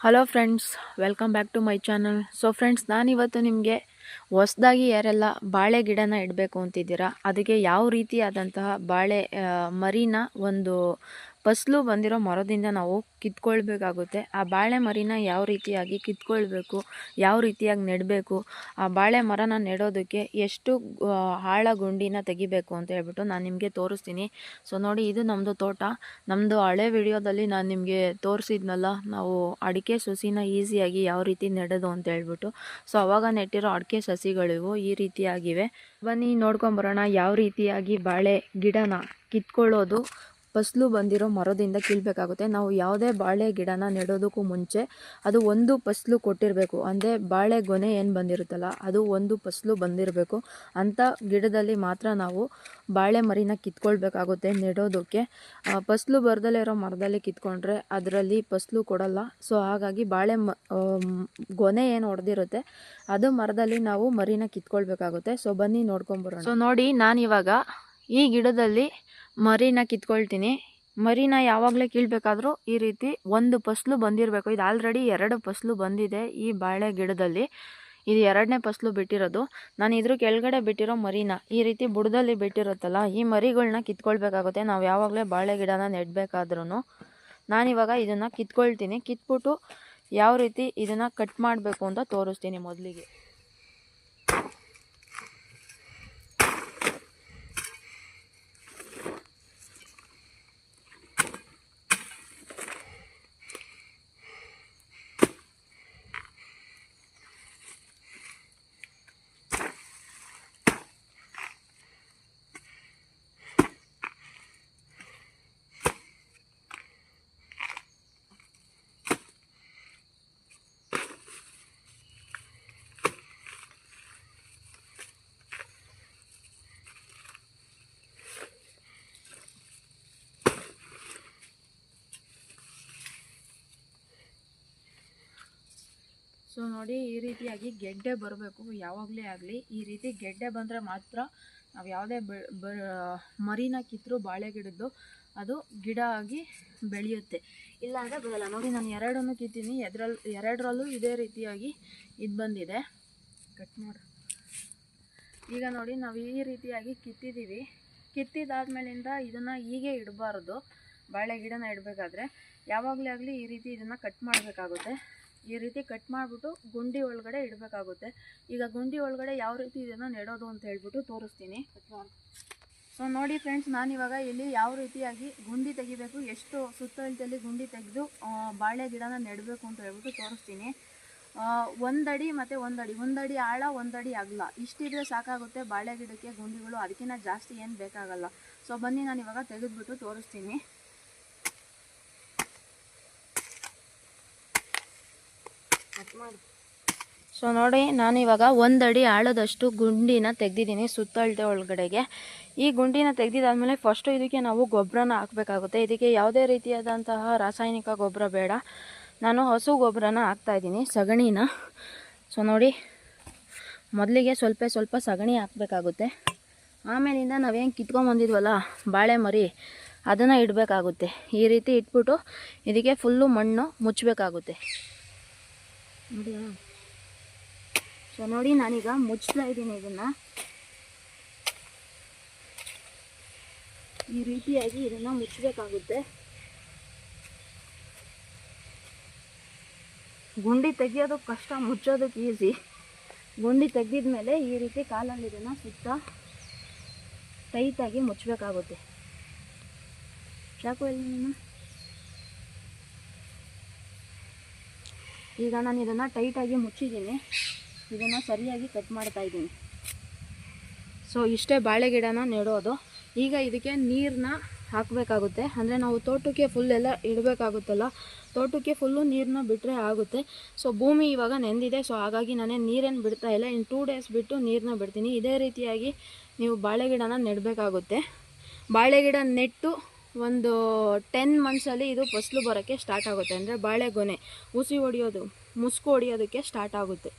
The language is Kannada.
Hello friends welcome back to my channel so friends ನಾನಿವತ್ತು ನಿಮಗೆ ಹೊಸ್ದಾಗಿ ಯಾರೆಲ್ಲ ಬಾಳೆ ಗಿಡನ ಇಡಬೇಕು ಅಂತಿದ್ದೀರಾ, ಅದಕ್ಕೆ ಯಾವ ರೀತಿಯಾದಂತಹ ಬಾಳೆ ಮರಿನ ಒಂದು ಫಸಲು ಬಂದಿರೋ ಮರದಿಂದ ನಾವು ಕಿತ್ಕೊಳ್ಬೇಕಾಗುತ್ತೆ. ಆ ಬಾಳೆ ಮರಿನ ಯಾವ ರೀತಿಯಾಗಿ ಕಿತ್ಕೊಳ್ಬೇಕು, ಯಾವ ರೀತಿಯಾಗಿ ನೆಡಬೇಕು, ಆ ಬಾಳೆ ಮರನ ನೆಡೋದಕ್ಕೆ ಎಷ್ಟು ಆಳ ಗುಂಡಿನ ತೆಗಿಬೇಕು ಅಂತ ಹೇಳ್ಬಿಟ್ಟು ನಾನು ನಿಮಗೆ ತೋರಿಸ್ತೀನಿ. ಸೊ ನೋಡಿ, ಇದು ನಮ್ಮದು ತೋಟ. ನಮ್ಮದು ಹಳೆ ವಿಡಿಯೋದಲ್ಲಿ ನಾನು ನಿಮಗೆ ತೋರಿಸಿದ್ನಲ್ಲ, ನಾವು ಅಡಿಕೆ ಸಸಿನ ಈಸಿಯಾಗಿ ಯಾವ ರೀತಿ ನೆಡೋದು ಅಂತ ಹೇಳ್ಬಿಟ್ಟು. ಸೊ ಅವಾಗ ನೆಟ್ಟಿರೋ ಅಡಿಕೆ ಸಸಿಗಳಿವು ಈ ರೀತಿಯಾಗಿವೆ. ಬನ್ನಿ ನೋಡ್ಕೊಂಬರೋಣ ಯಾವ ರೀತಿಯಾಗಿ ಬಾಳೆ ಗಿಡನ ಕಿತ್ಕೊಳ್ಳೋದು ಫಸಲು ಬಂದಿರೋ ಮರದಿಂದ ಕೀಳ್ಬೇಕಾಗುತ್ತೆ. ನಾವು ಯಾವುದೇ ಬಾಳೆ ಗಿಡನ ನೆಡೋದಕ್ಕೂ ಮುಂಚೆ ಅದು ಒಂದು ಫಸಲು ಕೊಟ್ಟಿರಬೇಕು. ಅಂದರೆ ಬಾಳೆ ಗೊನೆ ಏನು ಬಂದಿರುತ್ತಲ್ಲ, ಅದು ಒಂದು ಫಸಲು ಬಂದಿರಬೇಕು. ಅಂಥ ಗಿಡದಲ್ಲಿ ಮಾತ್ರ ನಾವು ಬಾಳೆ ಮರಿನ ಕಿತ್ಕೊಳ್ಬೇಕಾಗುತ್ತೆ ನೆಡೋದಕ್ಕೆ. ಫಸಲು ಬರದಲ್ಲೇ ಇರೋ ಮರದಲ್ಲಿ ಕಿತ್ಕೊಂಡ್ರೆ ಅದರಲ್ಲಿ ಫಸಲು ಕೊಡಲ್ಲ. ಸೊ, ಹಾಗಾಗಿ ಬಾಳೆ ಮ ಗೊನೆ ಏನು ಹೊಡೆದಿರುತ್ತೆ ಅದು ಮರದಲ್ಲಿ ನಾವು ಮರಿನ ಕಿತ್ಕೊಳ್ಬೇಕಾಗುತ್ತೆ. ಸೊ, ಬನ್ನಿ ನೋಡ್ಕೊಂಬರೋಣ ಸೊ, ನೋಡಿ ನಾನಿವಾಗ ಈ ಗಿಡದಲ್ಲಿ ಮರಿನ ಕಿತ್ಕೊಳ್ತೀನಿ. ಮರಿನ ಯಾವಾಗಲೇ ಕೀಳಬೇಕಾದ್ರೂ ಈ ರೀತಿ ಒಂದು ಫಸಲು ಬಂದಿರಬೇಕು. ಇದು ಆಲ್ರೆಡಿ ಎರಡು ಫಸಲು ಬಂದಿದೆ ಈ ಬಾಳೆ ಗಿಡದಲ್ಲಿ. ಇದು ಎರಡನೇ ಫಸಲು ಬಿಟ್ಟಿರೋದು. ನಾನು ಇದ್ರ ಕೆಳಗಡೆ ಬಿಟ್ಟಿರೋ ಮರಿನ ಈ ರೀತಿ ಬುಡದಲ್ಲಿ ಬಿಟ್ಟಿರುತ್ತಲ್ಲ, ಈ ಮರಿಗಳನ್ನ ಕಿತ್ಕೊಳ್ಬೇಕಾಗುತ್ತೆ. ನಾವು ಯಾವಾಗಲೇ ಬಾಳೆ ಗಿಡನ ನೆಡಬೇಕಾದ್ರೂ ನಾನಿವಾಗ ಇದನ್ನು ಕಿತ್ಕೊಳ್ತೀನಿ. ಕಿತ್ಬಿಟ್ಟು ಯಾವ ರೀತಿ ಇದನ್ನು ಕಟ್ ಮಾಡಬೇಕು ಅಂತ ತೋರಿಸ್ತೀನಿ ಮೊದಲಿಗೆ. ಸೊ ನೋಡಿ ಈ ರೀತಿಯಾಗಿ ಗೆಡ್ಡೆ ಬರಬೇಕು. ಯಾವಾಗಲೇ ಆಗಲಿ ಈ ರೀತಿ ಗೆಡ್ಡೆ ಬಂದರೆ ಮಾತ್ರ ನಾವು ಯಾವುದೇ ಮರಿನ ಕಿತ್ತರೂ ಬಾಳೆ ಗಿಡದ್ದು ಅದು ಗಿಡ ಆಗಿ ಬೆಳೆಯುತ್ತೆ. ಇಲ್ಲಾಂದರೆ ಬರಲ್ಲ. ನೋಡಿ ನಾನು ಎರಡನ್ನು ಕಿತ್ತೀನಿ. ಎದ್ರಲ್ಲಿ ಎರಡರಲ್ಲೂ ಇದೇ ರೀತಿಯಾಗಿ ಇದು ಬಂದಿದೆ. ಕಟ್ ಮಾಡಿ. ಈಗ ನೋಡಿ ನಾವು ಈ ರೀತಿಯಾಗಿ ಕಿತ್ತಿದ್ದೀವಿ ಕಿತ್ತಿದಾದ್ಮೇಲಿಂದ ಇದನ್ನು ಹೀಗೆ ಇಡಬಾರ್ದು. ಬಾಳೆ ಗಿಡನ ಇಡಬೇಕಾದ್ರೆ ಯಾವಾಗಲೇ ಆಗಲಿ ಈ ರೀತಿ ಇದನ್ನು ಕಟ್ ಮಾಡಬೇಕಾಗುತ್ತೆ. ಈ ರೀತಿ ಕಟ್ ಮಾಡಿಬಿಟ್ಟು ಗುಂಡಿ ಒಳಗಡೆ ಇಡಬೇಕಾಗುತ್ತೆ. ಈಗ ಗುಂಡಿ ಒಳಗಡೆ ಯಾವ ರೀತಿ ಇದನ್ನು ನೆಡೋದು ಅಂತ ಹೇಳ್ಬಿಟ್ಟು ತೋರಿಸ್ತೀನಿ. ಸೊ ನೋಡಿ ಫ್ರೆಂಡ್ಸ್ ನಾನಿವಾಗ ಇಲ್ಲಿ ಯಾವ ರೀತಿಯಾಗಿ ಗುಂಡಿ ತೆಗಿಬೇಕು, ಎಷ್ಟು ಸುತ್ತಳತೆಯಲ್ಲಿ ಗುಂಡಿ ತೆಗೆದು ಬಾಳೆ ಗಿಡನ ನೆಡಬೇಕು ಅಂತ ಹೇಳ್ಬಿಟ್ಟು ತೋರಿಸ್ತೀನಿ. ಒಂದಡಿ ಮತ್ತು ಒಂದಡಿ ಒಂದಡಿ ಆಳ, ಒಂದಡಿ ಅಗಲ. ಇಷ್ಟಿದ್ರೆ ಸಾಕಾಗುತ್ತೆ ಬಾಳೆ ಗಿಡಕ್ಕೆ ಗುಂಡಿಗಳು, ಅದಕ್ಕಿಂತ ಜಾಸ್ತಿ ಏನು ಬೇಕಾಗಲ್ಲ. ಸೊ ಬನ್ನಿ, ನಾನು ಇವಾಗ ತೆಗೆದುಬಿಟ್ಟು ತೋರಿಸ್ತೀನಿ. ಸೊ ನೋಡಿ, ನಾನು ಇವಾಗ ಒಂದಡಿ ಆಳದಷ್ಟು ಗುಂಡಿನ ತೆಗ್ದಿದ್ದೀನಿ ಸುತ್ತಳತೆ ಒಳಗಡೆಗೆ. ಈ ಗುಂಡಿನ ತೆಗ್ದಿದ್ದಾದಮೇಲೆ ಫಸ್ಟು ಇದಕ್ಕೆ ನಾವು ಗೊಬ್ಬರನ ಹಾಕಬೇಕಾಗುತ್ತೆ. ಇದಕ್ಕೆ ಯಾವುದೇ ರೀತಿಯಾದಂತಹ ರಾಸಾಯನಿಕ ಗೊಬ್ಬರ ಬೇಡ. ನಾನು ಹಸು ಗೊಬ್ಬರನ ಹಾಕ್ತಾಯಿದ್ದೀನಿ ಸಗಣಿನ. ಸೊ ನೋಡಿ, ಮೊದಲಿಗೆ ಸ್ವಲ್ಪ ಸ್ವಲ್ಪ ಸಗಣಿ ಹಾಕಬೇಕಾಗುತ್ತೆ. ಆಮೇಲಿಂದ ನಾವೇನು ಕಿತ್ಕೊಂಬಂದಿದ್ವಲ್ಲ ಬಾಳೆ ಮರಿ, ಅದನ್ನು ಇಡಬೇಕಾಗುತ್ತೆ. ಈ ರೀತಿ ಇಟ್ಬಿಟ್ಟು ಇದಕ್ಕೆ ಫುಲ್ಲು ಮಣ್ಣು ಮುಚ್ಚಬೇಕಾಗುತ್ತೆ ನೋಡಿಯಾ? ಸೊ ನೋಡಿ, ನಾನೀಗ ಮುಚ್ತಾ ಇದ್ದೀನಿ ಇದನ್ನು. ಈ ರೀತಿಯಾಗಿ ಇದನ್ನು ಮುಚ್ಚಬೇಕಾಗುತ್ತೆ ಗುಂಡಿ ತೆಗಿಯೋದು ಕಷ್ಟ, ಮುಚ್ಚೋದಕ್ಕೆ ಈಸಿ ಗುಂಡಿ ತೆಗೆದಿದ್ಮೇಲೆ ಈ ರೀತಿ ಕಾಲಲ್ಲಿ ಇದನ್ನು ಸುತ್ತ ಟೈಟಾಗಿ ಮುಚ್ಚಬೇಕಾಗುತ್ತೆ ಸಾಕು ಎಲ್ಲಿ ಈಗ ನಾನು ಇದನ್ನು ಟೈಟಾಗಿ ಮುಚ್ಚಿದ್ದೀನಿ. ಇದನ್ನು ಸರಿಯಾಗಿ ಕಟ್ ಮಾಡ್ತಾ ಇದ್ದೀನಿ. ಸೊ ಇಷ್ಟೇ ಬಾಳೆ ಗಿಡನ ನೆಡೋದು. ಈಗ ಇದಕ್ಕೆ ನೀರನ್ನ ಹಾಕಬೇಕಾಗುತ್ತೆ. ಅಂದರೆ ನಾವು ತೋಟಕ್ಕೆ ಫುಲ್ ಎಲ್ಲ ಇಡಬೇಕಾಗುತ್ತಲ್ಲ, ತೋಟಕ್ಕೆ ಫುಲ್ಲು ನೀರನ್ನ ಬಿಟ್ಟರೆ ಆಗುತ್ತೆ. ಸೊ ಭೂಮಿ ಇವಾಗ ನೆಂದಿದೆ. ಸೊ ಹಾಗಾಗಿ ನಾನೇ ನೀರೇನು ಬಿಡ್ತಾ ಇಲ್ಲ. ಇನ್ನು ಟೂ ಡೇಸ್ ಬಿಟ್ಟು ನೀರನ್ನ ಬಿಡ್ತೀನಿ. ಇದೇ ರೀತಿಯಾಗಿ ನೀವು ಬಾಳೆ ಗಿಡನ ನೆಡಬೇಕಾಗುತ್ತೆ. ಬಾಳೆ ಗಿಡ ನೆಟ್ಟು ಒಂದು ಟೆನ್ ಮಂತ್ಸಲ್ಲಿ ಇದು ಫಸಲು ಬರೋಕ್ಕೆ ಸ್ಟಾರ್ಟ್ ಆಗುತ್ತೆ. ಅಂದರೆ ಬಾಳೆಗೊನೆ ಉಸಿ ಹೊಡಿಯೋದು, ಮುಸ್ಕು ಹೊಡಿಯೋದಕ್ಕೆ ಸ್ಟಾರ್ಟ್ ಆಗುತ್ತೆ.